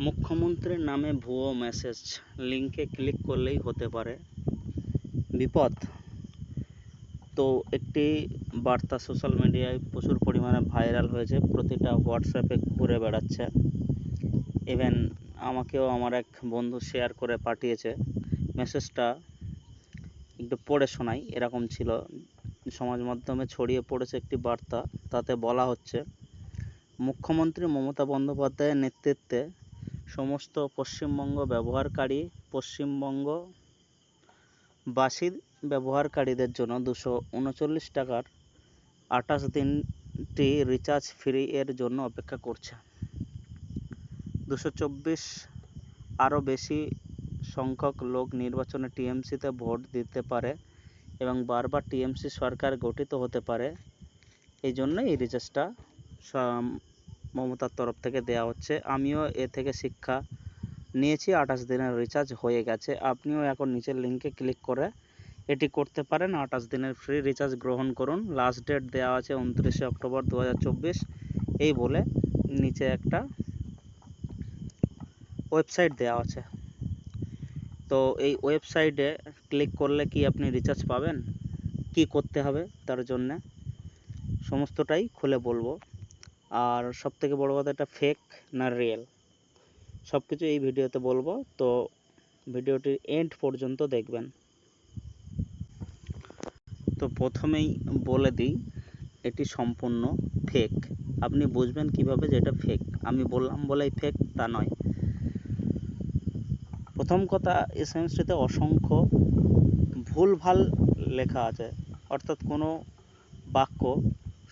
মুখ্যমন্ত্রীর নামে ভুয়ো মেসেজ। লিঙ্কে ক্লিক করলেই হতে পারে। বিপদ। তো একটি বার্তা সোশ্যাল মিডিয়ায় প্রচুর পরিমাণে ভাইরাল হয়েছে। প্রতিটা হোয়াটসঅ্যাপে ঘুরে বেড়াচ্ছে। ইভেন আমাকেও আমার এক বন্ধু শেয়ার করে পাঠিয়েছে মেসেজটা। একটু পড়ে শোনাই, এরকম ছিল। সমাজ মাধ্যমে ছড়িয়ে পড়েছে একটি বার্তা, তাতে বলা হচ্ছে, মুখ্যমন্ত্রী মমতা বন্দ্যোপাধ্যায়ের নেতৃত্বে সমস্ত পশ্চিমবঙ্গ ব্যবহারকারী, পশ্চিমবঙ্গ বাসীর ব্যবহারকারীদের জন্য দুশো উনচল্লিশ টাকার আঠাশ দিনটি রিচার্জ ফ্রি এর জন্য অপেক্ষা করছে। দুশো চব্বিশ আরও বেশি সংখ্যক লোক নির্বাচনে টিএমসিতে ভোট দিতে পারে এবং বারবার টিএমসি সরকার গঠিত হতে পারে। এই জন্য এই রিচার্জটা মমতার তরফ থেকে দেওয়া হচ্ছে। আমিও এ থেকে শিক্ষা নিয়েছি, আঠাশ দিনের রিচার্জ হয়ে গেছে। আপনিও এখন নিচের লিঙ্কে ক্লিক করে এটি করতে পারেন। আঠাশ দিনের ফ্রি রিচার্জ গ্রহণ করুন। লাস্ট ডেট দেওয়া আছে উনত্রিশে অক্টোবর দু হাজার চব্বিশ। এই বলে নিচে একটা ওয়েবসাইট দেওয়া আছে। তো এই ওয়েবসাইটে ক্লিক করলে কি আপনি রিচার্জ পাবেন? কি করতে হবে? তার জন্যে সমস্তটাই খুলে বলব। আর সবথেকে বড় কথা এটা ফেক না রিয়েল সব কিছু এই ভিডিওতে বলব, তো ভিডিওটির এন্ড পর্যন্ত দেখবেন। তো প্রথমেই বলে দিই, এটি সম্পূর্ণ ফেক আপনি বুঝবেন কীভাবে যে এটা ফেক আমি বললাম বলেই ফেক তা নয়। প্রথম কথা এস এম এসটিতে অসংখ্য ভুলভাল লেখা আছে। অর্থাৎ কোনো বাক্য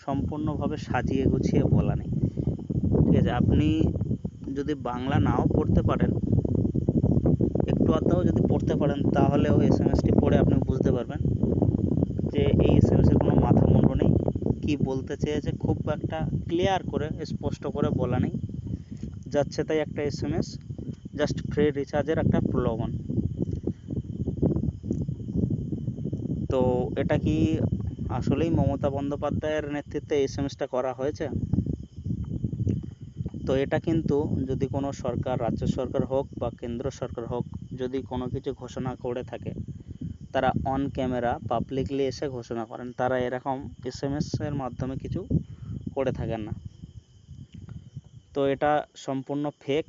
সম্পূর্ণভাবে সাজিয়ে গুছিয়ে বলা নেই। ঠিক আছে, আপনি যদি বাংলা নাও পড়তে পারেন, একটু আধটাও যদি পড়তে পারেন তাহলেও এস এম এসটি পড়ে আপনি বুঝতে পারবেন যে এই এস এম এসের কোনো মাথা মুন্ড নেই, কী বলতে চেয়েছে, খুব একটা ক্লিয়ার করে, স্পষ্ট করে বলা নেই। যাচ্ছে তাই একটা S M S just free রিচার্জের একটা প্রলোভন। তো এটা কি আসলেই মমতা বন্দ্যোপাধ্যায়ের নেতৃত্বে এম এসটা করা হয়েছে। তো এটা কিন্তু যদি কোনো সরকার, রাজ্য সরকার হোক বা কেন্দ্র সরকার হোক যদি কোনো কিছু ঘোষণা করে থাকে, তারা অন ক্যামেরা পাবলিকলি এসে ঘোষণা করেন, তারা এরকম এস এম এর মাধ্যমে কিছু করে থাকেন না। তো এটা সম্পূর্ণ ফেক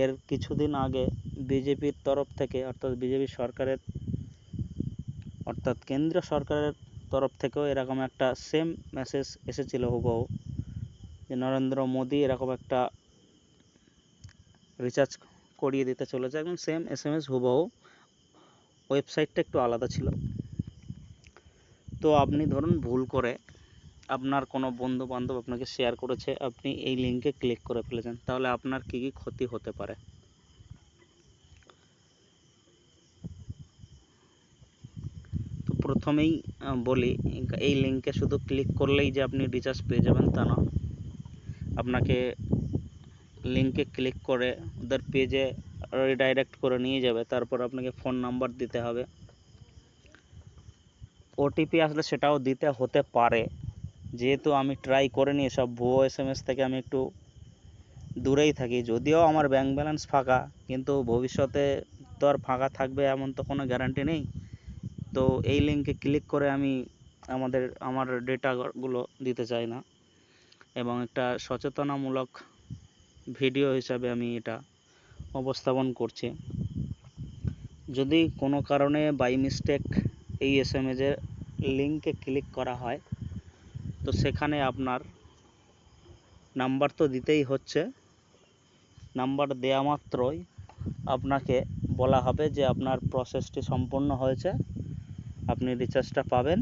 এর কিছুদিন আগে বিজেপির তরফ থেকে, অর্থাৎ বিজেপি সরকারের, অর্থাৎ কেন্দ্রীয় সরকারের তরফ থেকেও এরকম একটা সেম মেসেজ এসেছিল হুবহু যে নরেন্দ্র মোদী এরকম একটা রিচার্জ করিয়ে দিতে চলেছে। একদম সেম এস এম এস হুবহু ওয়েবসাইটটা একটু আলাদা ছিল। তো আপনি ধরুন ভুল করে আপনার কোনো বন্ধু বান্ধব আপনাকে শেয়ার করেছে, আপনি এই লিঙ্কে ক্লিক করে ফেলেছেন, তাহলে আপনার কী কী ক্ষতি হতে পারে? প্রথমেই বলি, এই লিঙ্কে শুধু ক্লিক করলেই যে আপনি রিচার্জ পেয়ে যাবেন তা না। আপনাকে লিঙ্কে ক্লিক করে ওদের পেজে রিডাইরেক্ট করে নিয়ে যাবে, তারপর আপনাকে ফোন নাম্বার দিতে হবে। ওটিপি আসলে সেটাও দিতে হতে পারে। যেহেতু আমি ট্রাই করে নিয়ে সব ভুয়ো এস এম এস থেকে আমি একটু দূরেই থাকি, যদিও আমার ব্যাঙ্ক ব্যালেন্স ফাঁকা, কিন্তু ভবিষ্যতে তো আর ফাঁকা থাকবে এমন তো কোনো গ্যারান্টি নেই। তো এই লিঙ্কে ক্লিক করে আমি আমাদের, আমার ডেটাগুলো দিতে চাই না। এবং একটা সচেতনামূলক ভিডিও হিসাবে আমি এটা উপস্থাপন করছি। যদি কোনো কারণে বাই মিস্টেক এই এস এম এজের লিঙ্কে ক্লিক করা হয়, তো সেখানে আপনার নাম্বার তো দিতেই হচ্ছে। নাম্বার দেওয়া মাত্রই আপনাকে বলা হবে যে আপনার প্রসেসটি সম্পূর্ণ হয়েছে। আপনি রিচার্জটা পাবেন,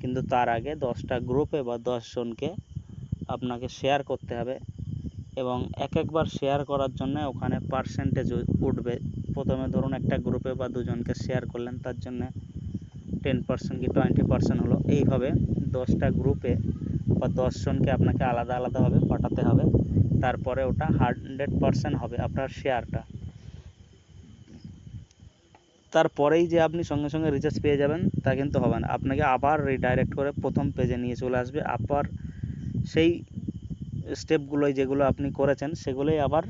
কিন্তু তার আগে দশটা গ্রুপে বা দশজনকে আপনাকে শেয়ার করতে হবে এবং এক একবার শেয়ার করার জন্য ওখানে পার্সেন্টেজ উঠবে। প্রথমে ধরুন একটা গ্রুপে বা দুজনকে শেয়ার করলেন, তার জন্য টেন পার্সেন্ট কি টোয়েন্টি পার্সেন্ট হলো। এইভাবে দশটা গ্রুপে বা দশজনকে আপনাকে আলাদা আলাদাভাবে পাঠাতে হবে। তারপরে ওটা হান্ড্রেড পার্সেন্ট হবে আপনার শেয়ারটা তারপরেই যে আপনি সঙ্গে সঙ্গে রিচার্জ পেয়ে যাবেন, তা কিন্তু হবে না। আপনাকে আবার রিডাইরেক্ট করে প্রথম পেজে নিয়ে চলে আসবে। আবার সেই স্টেপগুলোই যেগুলো আপনি করেছেন, সেগুলোই আবার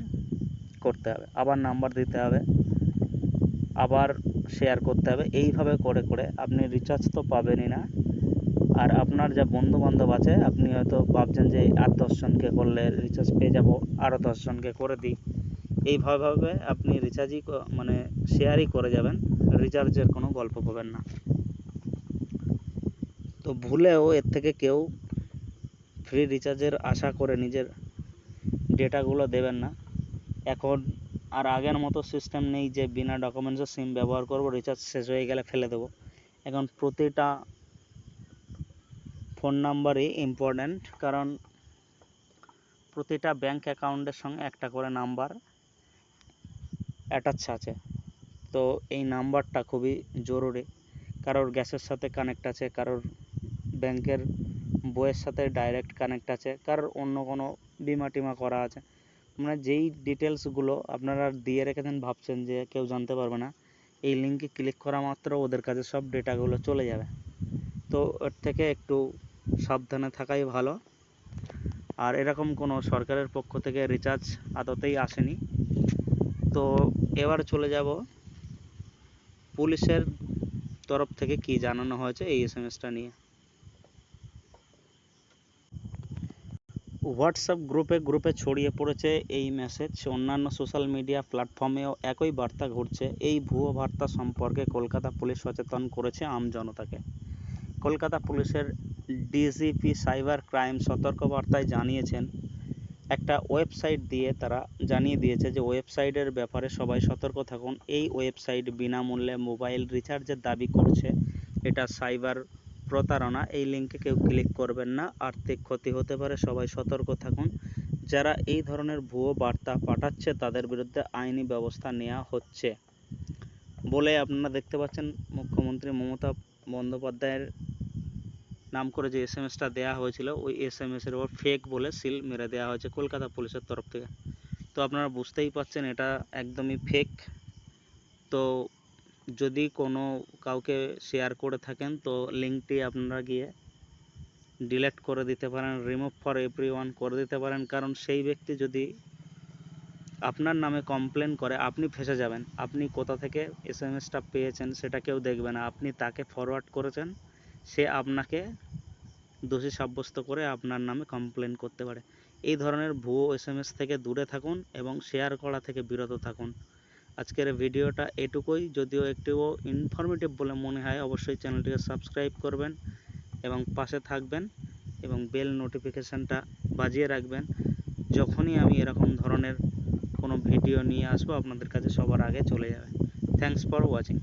করতে হবে। আবার নাম্বার দিতে হবে, আবার শেয়ার করতে হবে। এইভাবে করে করে আপনি রিচার্জ তো পাবেনই না। আর আপনার যা বন্ধু বান্ধব আছে, আপনি হয়তো ভাবছেন যে, আর দশজনকে করলে রিচার্জ পেয়ে যাব আরও দশজনকে করে দিই। এইভাবে ভাবে আপনি রিচার্জই মানে শেয়ারই করে যাবেন। রিচার্জের কোনো গল্প পাবেন না। তো ভুলেও এর থেকে কেউ ফ্রি রিচার্জের আশা করে নিজের ডেটাগুলো দেবেন না। এখন আর আগের মতো সিস্টেম নেই যে বিনা ডকুমেন্টসে সিম ব্যবহার করব রিচার্জ শেষ হয়ে গেলে ফেলে দেবো। এখন প্রতিটা ফোন নাম্বারই ইম্পর্ট্যান্ট কারণ প্রতিটা ব্যাংক অ্যাকাউন্টের সঙ্গে একটা করে নাম্বার অ্যাটাচ আছে। তো এই নাম্বারটা খুবই জরুরি। কারোর গ্যাসের সাথে কানেক্ট আছে, কারোর ব্যাংকের বইয়ের সাথে ডাইরেক্ট কানেক্ট আছে, কারোর অন্য কোনো বিমা টিমা করা আছে। মানে যেই ডিটেলসগুলো আপনারা দিয়ে রেখেছেন ভাবছেন যে কেউ জানতে পারবে না, এই লিঙ্কে ক্লিক করা মাত্র ওদের কাছে সব ডেটাগুলো চলে যাবে। তো এর থেকে একটু সাবধানে থাকাই ভালো। আর এরকম কোনো সরকারের পক্ষ থেকে রিচার্জ আদতেই আসেনি। তো এবার চলে যাব পুলিশের তরফ থেকে কি জানানো হয়েছে এই এস এম এসটা নিয়ে। হোয়াটসঅ্যাপ গ্রুপে গ্রুপে ছড়িয়ে পড়েছে এই মেসেজ অন্যান্য সোশ্যাল মিডিয়া প্ল্যাটফর্মেও একই বার্তা ঘুরছে। এই ভুয়ো বার্তা সম্পর্কে কলকাতা পুলিশ সচেতন করেছে আমজনতাকে কলকাতা পুলিশের ডিজিপি সাইবার ক্রাইম সতর্কবার্তায় জানিয়েছেন একটা ওয়েবসাইট দিয়ে তারা জানিয়ে দিয়েছে যে ওয়েবসাইটের ব্যাপারে সবাই সতর্ক থাকুন। এই ওয়েবসাইট বিনামূল্যে মোবাইল রিচার্জের দাবি করছে। এটা সাইবার প্রতারণা। এই লিঙ্কে কেউ ক্লিক করবেন না। আর্থিক ক্ষতি হতে পারে, সবাই সতর্ক থাকুন। যারা এই ধরনের ভুয়ো বার্তা পাঠাচ্ছে, তাদের বিরুদ্ধে আইনি ব্যবস্থা নেওয়া হচ্ছে। বলে আপনারা দেখতে পাচ্ছেন, মুখ্যমন্ত্রী মমতা বন্দ্যোপাধ্যায়ের নাম করে যে এস এম এসটা দেওয়া হয়েছিল, ওই এস এম এসের ওপর ফেক বলে সিল মেরে দেওয়া হয়েছে কলকাতা পুলিশের তরফ থেকে। তো আপনারা বুঝতেই পাচ্ছেন এটা একদমই ফেক তো যদি কোনো কাউকে শেয়ার করে থাকেন, তো লিঙ্কটি আপনারা গিয়ে ডিলেট করে দিতে পারেন রিমুভ ফর এভরি ওয়ান করে দিতে পারেন। কারণ সেই ব্যক্তি যদি আপনার নামে কমপ্লেন করে, আপনি ফেসে যাবেন। আপনি কোথা থেকে এস এম এসটা পেয়েছেন সেটা কেউ দেখবে না। আপনি তাকে ফরওয়ার্ড করেছেন সে আপনাকে দোষী সাব্যস্ত করে আপনার নামে কমপ্লেন করতে পারে। এই ধরনের ভুয়ো এস এম এস থেকে দূরে থাকুন এবং শেয়ার করা থেকে বিরত থাকুন। আজকের ভিডিওটা এটুকুই। যদিও একটুও ইনফরমেটিভ বলে মনে হয়, অবশ্যই চ্যানেলটিকে সাবস্ক্রাইব করবেন এবং পাশে থাকবেন এবং বেল নোটিফিকেশানটা বাজিয়ে রাখবেন। যখনই আমি এরকম ধরনের কোনো ভিডিও নিয়ে আসব, আপনাদের কাছে সবার আগে চলে যাবে। Thanks for watching